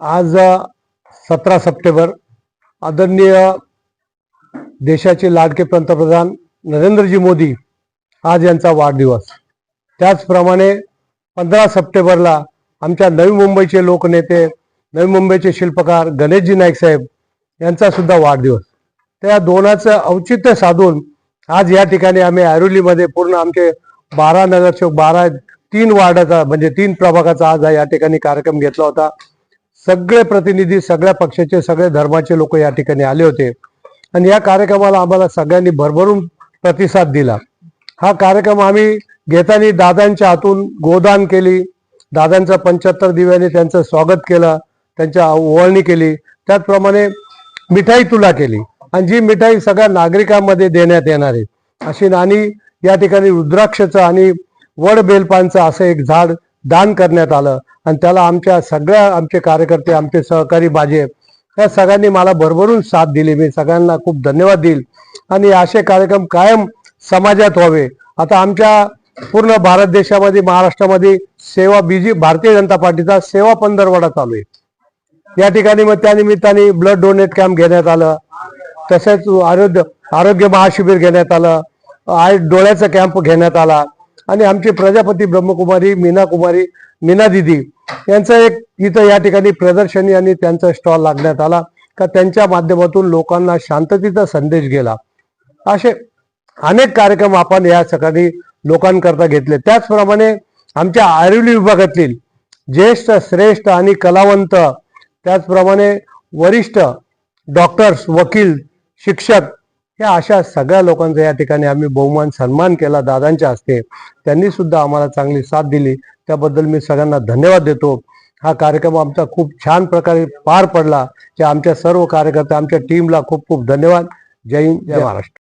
आज सतरा सप्टेंबर आदरणीय देशाचे लाडके पंतप्रधान नरेंद्रजी मोदी आज यांचा वाढदिवस. त्याचप्रमाणे पंधरा सप्टेंबरला आमच्या नवी मुंबईचे लोकनेते नवी मुंबईचे शिल्पकार गणेशजी नाईक साहेब यांचा सुद्धा वाढदिवस. त्या दोनाचं औचित्य साधून आज या ठिकाणी आम्ही ऐरोलीमध्ये पूर्ण आमचे बारा नगरसेवक बारा तीन वार्डाचा म्हणजे तीन प्रभागाचा आज या ठिकाणी कार्यक्रम घेतला होता. सगळे प्रतिनिधी सगळ्या पक्षाचे सगळे धर्माचे लोक या ठिकाणी आले होते. आणि या कार्यक्रमाला आम्हाला सगळ्यांनी भरभरून प्रतिसाद दिला. हा कार्यक्रम आम्ही घेताना दादांच्या हातून गोदान केली. दादांचा पंच्याहत्तर दिव्याने त्यांचं स्वागत केलं त्यांच्या ओवाळणी केली. त्याचप्रमाणे मिठाई तुला केली. आणि जी मिठाई सगळ्या नागरिकांमध्ये देण्यात येणार आहे. अशी नाणी या ठिकाणी रुद्राक्षचं आणि वड बेलपानचं असं एक झाड दान करण्यात आलं. आणि त्याला आमच्या सगळ्या आमचे कार्यकर्ते आमचे सहकारी बाजे या सगळ्यांनी मला भरभरून साथ दिली. मी सगळ्यांना खूप धन्यवाद देईल. आणि असे कार्यक्रम कायम समाजात व्हावे. आता आमच्या पूर्ण भारत देशामध्ये महाराष्ट्रामध्ये सेवा बीजी भारतीय जनता पार्टीचा सेवा पंधरवडा चालू आहे. या ठिकाणी मग त्यानिमित्ताने ब्लड डोनेट कॅम्प घेण्यात आलं. तसेच आरोग्य आरोग्य महाशिबिर घेण्यात आलं. आय डोळ्याचा कॅम्प घेण्यात आला. आणि आमची प्रजापती ब्रह्मकुमारी मीना कुमारी मीना दिदी यांचं एक इथं या ठिकाणी प्रदर्शनी आणि त्यांचा स्टॉल लागण्यात आला. का त्यांच्या माध्यमातून लोकांना शांततेचा संदेश गेला. असे अनेक कार्यक्रम आपण या सकाळी लोकांकरता घेतले. त्याचप्रमाणे आमच्या आयुर्वेद विभागातील ज्येष्ठ श्रेष्ठ आणि कलावंत त्याचप्रमाणे वरिष्ठ डॉक्टर्स वकील शिक्षक या अशा सगळ्या लोकांचा या ठिकाणी आम्ही बहुमान सन्मान केला. दादांच्या हस्ते त्यांनी सुद्धा आम्हाला चांगली साथ दिली. त्याबद्दल मी सगळ्यांना धन्यवाद देतो. हा कार्यक्रम आमचा खूप छान प्रकारे पार पडला. त्या आमच्या सर्व कार्यकर्ते आमच्या टीमला खूप खूप धन्यवाद. जय हिंद जय महाराष्ट्र.